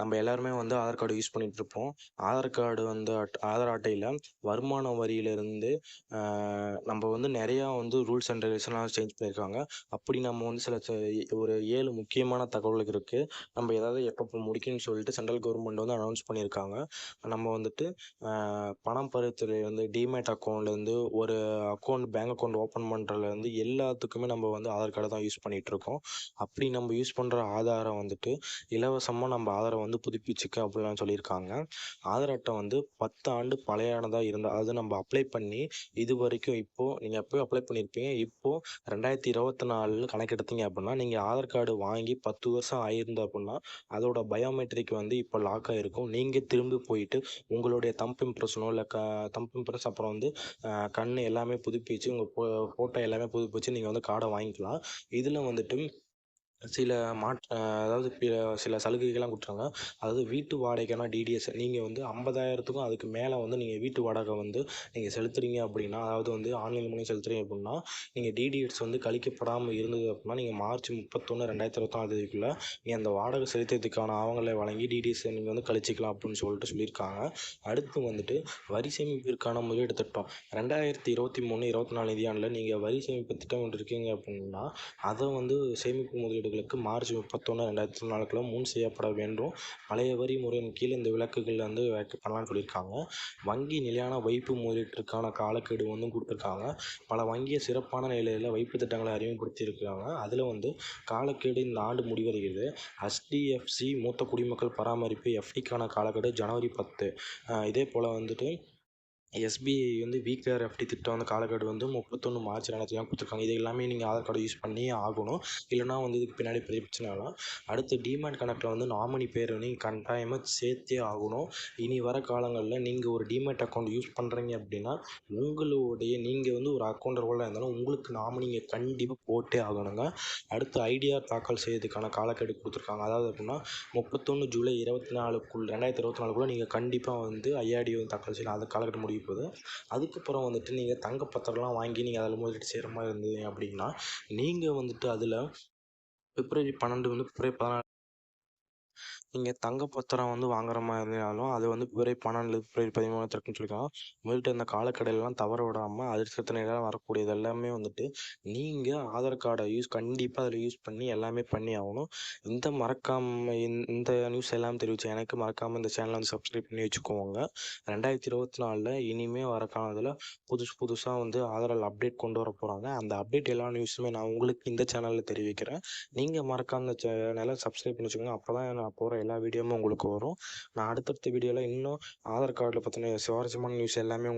நம்ம எல்லாருமே வந்து ஆதார் கார்டு யூஸ் பண்ணிட்டு இருப்போம் ஆதார் கார்டு வந்து அட் ஆதார் அட்டையில் வருமான வரியிலிருந்து நம்ம வந்து நிறையா வந்து ரூல்ஸ் அண்ட் ரெகுலேஷன்லாம் சேஞ்ச் பண்ணியிருக்காங்க. அப்படி நம்ம வந்து சில ஒரு ஏழு முக்கியமான தகவல்கள் இருக்குது நம்ம ஏதாவது எப்போ முடிக்கணும்னு சொல்லிட்டு சென்ட்ரல் கவர்மெண்ட் வந்து அனௌன்ஸ் பண்ணியிருக்காங்க. நம்ம வந்துட்டு பணம் பருவத்துலேருந்து டிமேட் அக்கௌண்ட்லேருந்து ஒரு அக்கௌண்ட் பேங்க் அக்கௌண்ட் ஓப்பன் பண்ணுறதுலேருந்து எல்லாத்துக்குமே நம்ம வந்து ஆதார் கார்டு தான் யூஸ் பண்ணிகிட்ருக்கோம் அப்படி நம்ம யூஸ் பண்ணுற ஆதாரம் வந்துட்டு இலவசமாக நம்ம ஆதாரம் வந்து புதுப்பிச்சுக்க அப்படிலாம் சொல்லியிருக்காங்க. ஆதார் அட்டை வந்து பத்து ஆண்டு பழையானதாக இருந்தால் அது நம்ம அப்ளை பண்ணி இது வரைக்கும் இப்போது நீங்கள் எப்போயும் அப்ளை பண்ணியிருப்பீங்க இப்போது ரெண்டாயிரத்தி இருபத்தி நாலில் கணக்கெடுத்தீங்க அப்படின்னா நீங்கள் ஆதார் கார்டு வாங்கி பத்து வருஷம் ஆயிருந்தோம் அப்படின்னா அதோட பயோமெட்ரிக் வந்து இப்போ லாக் ஆகிருக்கும் நீங்கள் திரும்பி போயிட்டு உங்களுடைய தம்ப் இம்ப்ரெஷனோ இல்லை க தம்ப் இம்ப்ரெஸ் அப்புறம் வந்து கண் எல்லாமே புதுப்பிச்சு உங்கள் ஃபோட்டோ எல்லாமே புதுப்பிச்சு நீங்கள் வந்து கார்டை வாங்கிக்கலாம். இதில் வந்துட்டு சில மாற்ற அதாவது சில சலுகைகள்லாம் கொடுத்துருங்க அதாவது வீட்டு வாடகைனா டிடிஎஸ் நீங்கள் வந்து ஐம்பதாயிரத்துக்கும் அதுக்கு மேலே வந்து நீங்கள் வீட்டு வாடகை வந்து நீங்கள் செலுத்துறீங்க அப்படின்னா அதாவது வந்து ஆன்லைன் மூலியம் செலுத்துறீங்க அப்படின்னா நீங்கள் டிடிஎஸ் வந்து கழிக்கப்படாமல் இருந்தது அப்படின்னா நீங்கள் மார்ச் முப்பத்தொன்று ரெண்டாயிரத்தி இருபத்தாம் தேதிக்குள்ளே நீங்கள் அந்த வாடகை செலுத்துறதுக்கான ஆவணங்களை வழங்கி டிடிஎஸ் நீங்கள் வந்து கழிச்சிக்கலாம் அப்படின்னு சொல்லிட்டு சொல்லியிருக்காங்க. அடுத்து வந்துட்டு வரி சேமிப்பிற்கான முதலீடு திட்டம். ரெண்டாயிரத்தி இருபத்தி மூணு இருபத்தி நாலு நிதியாண்டில் நீங்கள் வரி சேமிப்பு திட்டம் ஒன்று இருக்கீங்க அப்படின்னா அதை வந்து சேமிப்பு முதலீடு முதலீடுகளுக்கு மார்ச் முப்பத்தொன்று ரெண்டாயிரத்தி நாலுக்குள்ள முன் செய்யப்பட வேண்டும். பழைய வரி முறையின் கீழ் இந்த விளக்குகள் வந்து வைக்க- பண்ணலாம்னு சொல்லியிருக்காங்க. வங்கி நிலையான வைப்பு முதலீட்டிற்கான காலக்கெடு வந்து கொடுத்துருக்காங்க. பல வங்கியை சிறப்பான நிலையில் வைப்பு திட்டங்களை அறிமுகப்படுத்தியிருக்காங்க அதில் வந்து காலக்கெடு இந்த ஆண்டு முடிவடைகிறது. ஹெச்டிஎஃப்சி மூத்த குடிமக்கள் பராமரிப்பு எஃப்டிக்கான காலக்கெடு ஜனவரி பத்து. இதே போல் வந்துட்டு எஸ்பிஐ வந்து வீக்கர் எஃப்டி திட்டம் வந்து காலக்கெடு வந்து முப்பத்தொன்று மார்ச் ரெண்டாயிரத்தி கொடுத்துருக்காங்க. இது எல்லாமே நீங்கள் ஆதார் கார்டு யூஸ் பண்ணி ஆகணும். இல்லைனா வந்து இதுக்கு பின்னாடி பெரிய பிரச்சனை ஆகலாம். அடுத்து டிமேட் கணக்கில் வந்து நாமினி பேர் நீங்கள் கட்டாயமாக சேர்த்தே ஆகணும். இனி வர காலங்களில் நீங்கள் ஒரு டிமேட் அக்கௌண்ட் யூஸ் பண்ணுறீங்க அப்படின்னா உங்களுடைய நீங்கள் வந்து ஒரு அக்கௌண்ட் ரோலாக இருந்தாலும் உங்களுக்கு நாமினிங்க கண்டிப்பாக போட்டே ஆகணுங்க. அடுத்து ஐடிஆர் தாக்கல் செய்யறதுக்கான காலக்கெடு கொடுத்துருக்காங்க. அதாவது அப்படின்னா முப்பத்தொன்று ஜூலை இருபத்தி நாலுக்குள் ரெண்டாயிரத்தி இருபத்தி நாலுக்குள்ளே நீங்கள் கண்டிப்பாக வந்து ஐஆர்டி தாக்கல் செய்யலாம். அது காலக்கெடு முடிய போகுது. அதுக்கப்புறம் வந்துட்டு நீங்கள் தங்கப்பத்திரம்லாம் வாங்கி நீங்கள் அதில் முதலீடு செய்கிற மாதிரி இருந்தது அப்படின்னா நீங்கள் வந்துட்டு அதில் பிப்ரவரி பன்னெண்டு வந்து பிப்ரவரி பதினாலு நீங்கள் தங்க பத்திரம் வந்து வாங்குற மாதிரி இருந்தாலும் அது வந்து பிப்ரவரி பன்னெண்டு பிப்ரவரி பதிமூணு திறக்குன்னு சொல்லியிருக்காங்க. முதல்கிட்ட இந்த காலக்கடையிலலாம் தவற விடாமல் அதிர்ஷ்டத்தை நேரம் வரக்கூடியது எல்லாமே வந்துட்டு நீங்கள் ஆதார் கார்டை யூஸ் கண்டிப்பாக அதில் யூஸ் பண்ணி எல்லாமே பண்ணி ஆகணும். இந்த மறக்காம இந்த இந்த நியூஸ் எல்லாம் தெரிவிச்சு எனக்கு மறக்காமல் இந்த சேனலை வந்து சப்ஸ்கிரைப் பண்ணி வச்சுக்கோங்க. ரெண்டாயிரத்தி இருபத்தி நாலில் இனிமேல் வர காலத்தில் புதுசு புதுசாக வந்து ஆதாரில் அப்டேட் கொண்டு வர போகிறாங்க அந்த அப்டேட் எல்லா நியூஸுமே நான் உங்களுக்கு இந்த சேனலில் தெரிவிக்கிறேன். நீங்கள் மறக்காம இந்த சேனலை சப்ஸ்கிரைப் பண்ணி வச்சுக்கோங்க. அப்போ தான் நான் போகிற எல்லா வீடியோவும் உங்களுக்கு வரும். நான் அடுத்தடுத்த வீடியோவில் இன்னும் ஆதார் கார்டில் பற்றின சுவாரஸ்யமான நியூஸ் எல்லாமே உங்களுக்கு